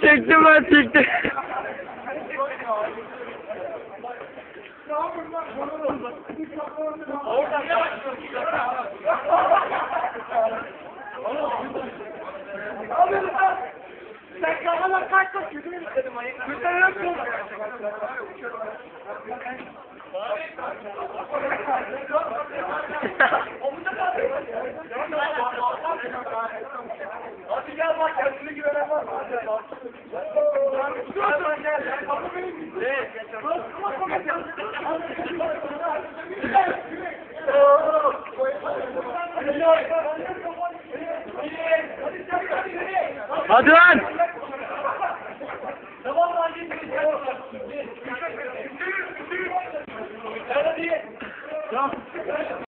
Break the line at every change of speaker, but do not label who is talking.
çektim ben çektim.
Sen kafana kaç kaç yüzünü istedim ayı. Güzel yapıyorsun. Hadi gel bak kendine güvenen var mı? Hadi bak. Hadi gel. Kapı benim. Ne?
Hadi lan.
Tamam lan git. Hadi. Tamam.